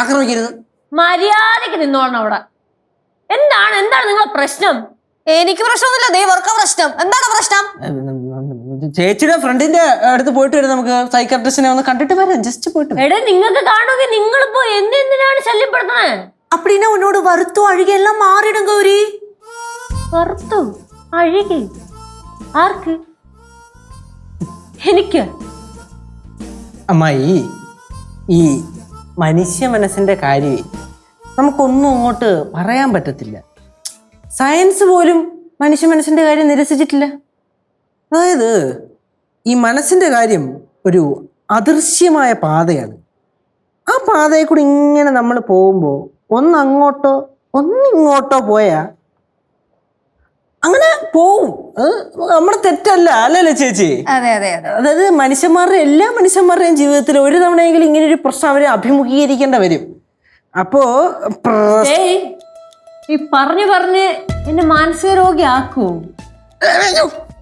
ആക്രമിക്കരുത്. മര്യാദയ്ക്ക് നിന്നോണം അവിടെ. എന്താണ് എന്താണ് നിങ്ങൾ പ്രശ്നം? എനിക്ക് പ്രശ്നമൊന്നുമില്ല. ദൈവർക്ക് പ്രശ്നം. എന്താണ് പ്രശ്നം? ചേച്ചിയുടെ ഫ്രണ്ടിന്റെ അടുത്ത് പോയിട്ട് വരും നമുക്ക്. സൈക്കാട്രിസ്റ്റിനെ ഒന്ന് കണ്ടിട്ട് വരാം. ജസ്റ്റ് പോയിട്ട് എടേ നിങ്ങൾക്ക് കാണുമെങ്കിൽ നിങ്ങളിപ്പോ എന്തിനാണ് ശല്യപ്പെടുത്തുന്നത് അപ്പടിനെ ഉന്നോട് വറുത്തു അഴുകെല്ലാം മാറിയിടും ഗൗരി. വറുത്തു അഴുകി. ആർക്ക്? എനിക്ക്. അമ്മായി ഈ മനുഷ്യ മനസ്സിന്റെ കാര്യം നമുക്കൊന്നും അങ്ങോട്ട് പറയാൻ പറ്റത്തില്ല. സയൻസ് പോലും മനുഷ്യ മനസ്സിന്റെ കാര്യം നിരസിച്ചിട്ടില്ല. അതായത് ഈ മനസ്സിന്റെ കാര്യം ഒരു അദൃശ്യമായ പാതയാണ്. ആ പാതയെ കൂടി ഇങ്ങനെ നമ്മൾ പോകുമ്പോൾ ഒന്ന് അങ്ങോട്ടോ ഒന്ന് ഇങ്ങോട്ടോ പോയാ അങ്ങനെ പോവും. നമ്മുടെ തെറ്റല്ല അല്ലല്ലേ ചേച്ചി? അതെ അതെ അതെ. അതായത് മനുഷ്യന്മാരുടെ എല്ലാ മനുഷ്യന്മാരുടെയും ജീവിതത്തിൽ ഒരു തവണയെങ്കിലും ഇങ്ങനെ ഒരു പ്രശ്നം അവരെ അഭിമുഖീകരിക്കേണ്ട വരും. അപ്പോ ഈ പറഞ്ഞു പറഞ്ഞ് എന്നെ മാനസിക രോഗിയാക്കൂ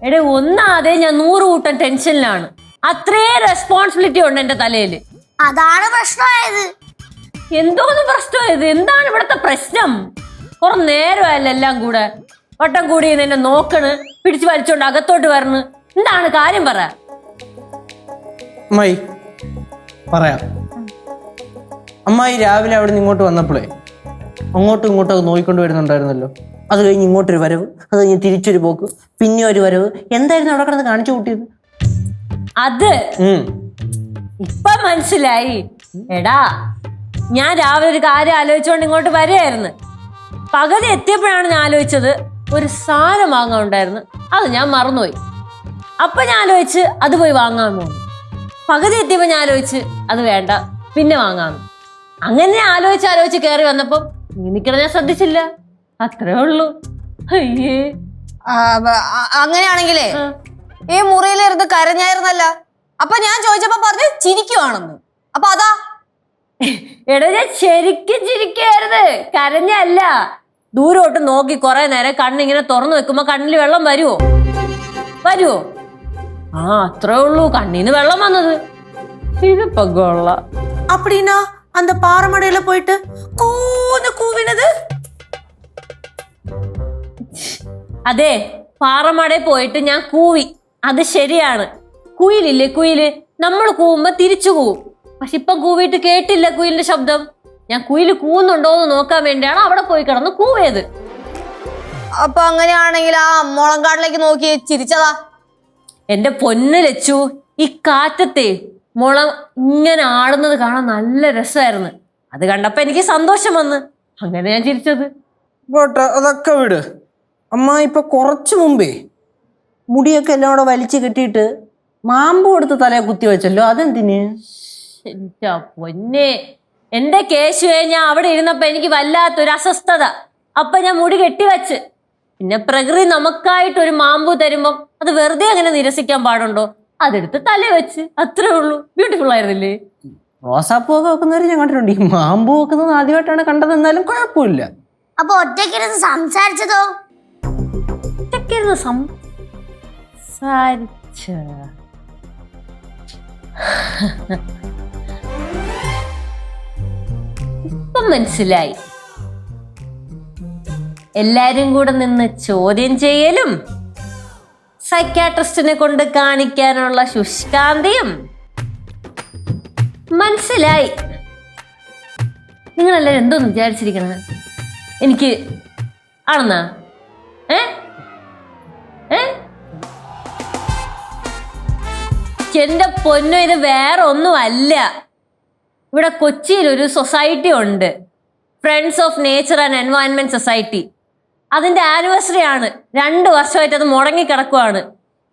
എടേ ഒന്നാതെ ഞാൻ നൂറ് കൂട്ടം ടെൻഷനിലാണ്. അത്രേ റെസ്പോൺസിബിലിറ്റി ഉണ്ട് എന്റെ തലയിൽ അതാണ് പ്രശ്നമായത്. എന്തോന്ന് പ്രശ്നമായത്? എന്താണ് ഇവിടുത്തെ പ്രശ്നം? കുറെ നേരമായല്ലോ എല്ലാം കൂടെ. വട്ടം കൂടി എന്നെ നോക്കണ് പിടിച്ചു വലിച്ചോണ്ട് അകത്തോട്ട് വരണ്. എന്താണ് കാര്യം പറ. അമ്മായി പറയാം. അമ്മായി രാവിലെ അവിടെ നിന്ന് ഇങ്ങോട്ട് വന്നപ്പോഴേ അങ്ങോട്ടും ഇങ്ങോട്ടും അത് നോക്കിക്കൊണ്ട് വരുന്നുണ്ടായിരുന്നല്ലോ. അത് കഴിഞ്ഞ് ഇങ്ങോട്ടൊരു വരവ് അത് കഴിഞ്ഞ് തിരിച്ചൊരു പോക്ക് പിന്നെ ഒരു വരവ്. എന്തായിരുന്നു അവിടെ കിടന്ന് കാണിച്ചു കൂട്ടിയത്? അത്. ഇപ്പൊ മനസ്സിലായി. എടാ ഞാൻ രാവിലെ ഒരു കാര്യം ആലോചിച്ചുകൊണ്ട് ഇങ്ങോട്ട് വരികയായിരുന്നു. പകുതി എത്തിയപ്പോഴാണ് ഞാൻ ആലോചിച്ചത് ഒരു സാധനം വാങ്ങാൻ ഉണ്ടായിരുന്നു അത് ഞാൻ മറന്നുപോയി. അപ്പൊ ഞാൻ ആലോചിച്ച് അത് പോയി വാങ്ങാൻ പോകുന്നു പകുതി എത്തിയപ്പോ ഞാൻ ആലോചിച്ച് അത് വേണ്ട പിന്നെ വാങ്ങാൻ അങ്ങനെ ആലോചിച്ച് ആലോചിച്ച് കയറി വന്നപ്പം നിൽക്കണ ഞാൻ ശ്രദ്ധിച്ചില്ല. അത്രേ ഉള്ളൂ. അയ്യേ. അങ്ങനെയാണെങ്കിലേ. ഈ മുറിയിലിരുന്ന് കരഞ്ഞായിരുന്നല്ല. അപ്പൊ ഞാൻ ചോദിച്ചപ്പോ പറഞ്ഞു ചിരിക്കുവാണെന്ന്. അപ്പൊ അതാ. എടാ ഞാൻ ശരിക്കും ചിരിക്കായിരുന്നു. കരഞ്ഞല്ല. ദൂരോട്ട് നോക്കി കുറെ നേരം കണ്ണിങ്ങനെ തുറന്നു വെക്കുമ്പോ കണ്ണിൽ വെള്ളം വരുമോ വരുമോ ആ അത്രേ ഉള്ളൂ. കണ്ണിന് വെള്ളം വന്നത്. ഇതിപ്പോ കൊള്ള. அப்படின்னா പാറമടയില പോയിട്ട് കൂവിനത് അതെ പാറമടയിൽ പോയിട്ട് ഞാൻ കൂവി. അത് ശരിയാണ്. കുയിലില്ലേ കുയിൽ? നമ്മൾ കൂവുമ്പോ തിരിച്ചു കൂവും. പക്ഷെ ഇപ്പൊ കൂവിയിട്ട് കേട്ടില്ല കുയിലിന്റെ ശബ്ദം. ഞാൻ കുയിൽ കൂവുന്നുണ്ടോ എന്ന് നോക്കാൻ വേണ്ടിയാണ് അവിടെ പോയി കിടന്ന് കൂവിയത്. അപ്പൊ അങ്ങനെയാണെങ്കിൽ ആ മുളങ്കാട്ടിലേക്ക് നോക്കി ചിരിച്ചതാ. എന്റെ പൊന്ന് ലച്ചു ഈ കാറ്റത്തെ മുള ഇങ്ങനെ ആടുന്നത് കാണാൻ നല്ല രസമായിരുന്നു. അത് കണ്ടപ്പോ എനിക്ക് സന്തോഷം വന്ന്. അങ്ങനെ ഞാൻ ചിരിച്ചത്. പോട്ടെ അതൊക്കെ വിട്. അമ്മ ഇപ്പൊ കുറച്ചു മുമ്പേ മുടിയൊക്കെ എല്ലാം കൂടെ വലിച്ചു കെട്ടിയിട്ട് മാമ്പ് കൊടുത്ത് തലയെ കുത്തി വെച്ചല്ലോ അതെന്തിന്? എന്റെ പൊന്നെ. എന്റെ കേശുവെ ഞാൻ അവിടെ ഇരുന്നപ്പോ എനിക്ക് വല്ലാത്തൊരു അസ്വസ്ഥത. അപ്പൊ ഞാൻ മുടി കെട്ടിവെച്ച്. പിന്നെ പ്രകൃതി നമുക്കായിട്ട് ഒരു മാമ്പു തരുമ്പം അത് വെറുതെ അങ്ങനെ നിരസിക്കാൻ പാടുണ്ടോ? അതെടുത്ത് തല വെച്ച്. അത്രേ ഉള്ളൂ. ബ്യൂട്ടിഫുൾ ആയിരുന്നില്ലേ? റോസാപ്പൂ ഒക്കെ വെക്കുന്നവര് ഞാൻ കണ്ടിട്ടുണ്ട്. ഈ മാമ്പൂ വെക്കുന്നത് ആദ്യമായിട്ടാണ് കണ്ടത്. എന്നാലും കുഴപ്പമില്ല. അപ്പൊ ഒറ്റയ്ക്കിരുന്ന് സംസാരിച്ചതോ? ഇതൊക്കെയായിരുന്നു സംസാരിച്ച? ഇപ്പം മനസ്സിലായി. എല്ലാരും കൂടെ നിന്ന് ചോദ്യം ചെയ്യലും സൈക്യാട്രിസ്റ്റിനെ കൊണ്ട് കാണിക്കാനുള്ള ശുഷ്കാന്തിയും മനസ്സിലായി. നിങ്ങളെല്ലാരും എന്തോന്ന് വിചാരിച്ചിരിക്കണത്? എനിക്ക് ആണെന്നാ? എന്റെ പൊന്നു ഇത് വേറെ ഒന്നുമല്ല ഇവിടെ കൊച്ചിയിൽ ഒരു സൊസൈറ്റി ഉണ്ട്. Friends of nature and environment society അതിന്റെ ആനിവേഴ്സറി ആണ്. രണ്ട് വർഷമായിട്ട് അത് മുടങ്ങി കിടക്കുവാണ്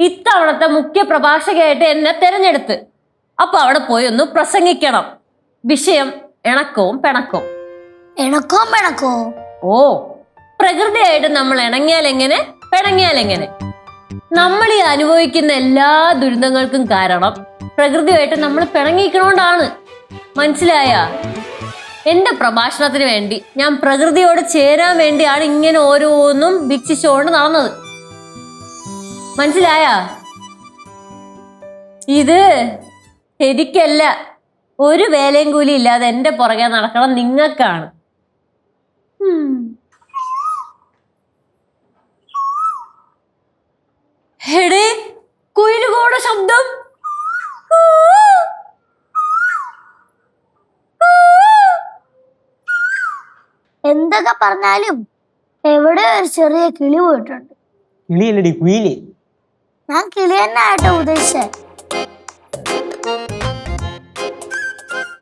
ഇത്തവണത്തെ മുഖ്യ പ്രഭാഷകയായിട്ട് എന്നെ തിരഞ്ഞെടുത്ത്. അപ്പൊ അവിടെ പോയി ഒന്ന് പ്രസംഗിക്കണം. വിഷയം ഇണക്കവും പിണക്കവും. ഇണക്കവും പിണക്കവും? ഓ പ്രകൃതിയായിട്ട് നമ്മൾ ഇണങ്ങിയാൽ എങ്ങനെ? പിണങ്ങിയാൽ എങ്ങനെ? നമ്മൾ ഈ അനുഭവിക്കുന്ന എല്ലാ ദുരിതങ്ങൾക്കും കാരണം പ്രകൃതിയായിട്ട് നമ്മൾ പിണങ്ങിക്കണോണ്ടാണ് മനസ്സിലായ? എന്റെ പ്രഭാഷണത്തിന് വേണ്ടി ഞാൻ പ്രകൃതിയോട് ചേരാൻ വേണ്ടിയാണ് ഇങ്ങനെ ഓരോന്നും ഭിക്ഷിച്ചുകൊണ്ട് നടന്നത്. മനസ്സിലായ? ഇത് ശരിക്കല്ല. ഒരു വേലയും കൂലി ഇല്ലാതെ എന്റെ പുറകെ നടക്കണം നിങ്ങൾക്കാണ്. ഹെടേ കുയിലുകൂടെ ശബ്ദം. എന്തൊക്കെ പറഞ്ഞാലും എവിടെ ഒരു ചെറിയ കിളി പോയിട്ടുണ്ട്. കിളിയല്ലടി കുയിലി. ഞാൻ കിളി തന്നെ ആട്ടോ ഉദ്ദേശിച്ചത്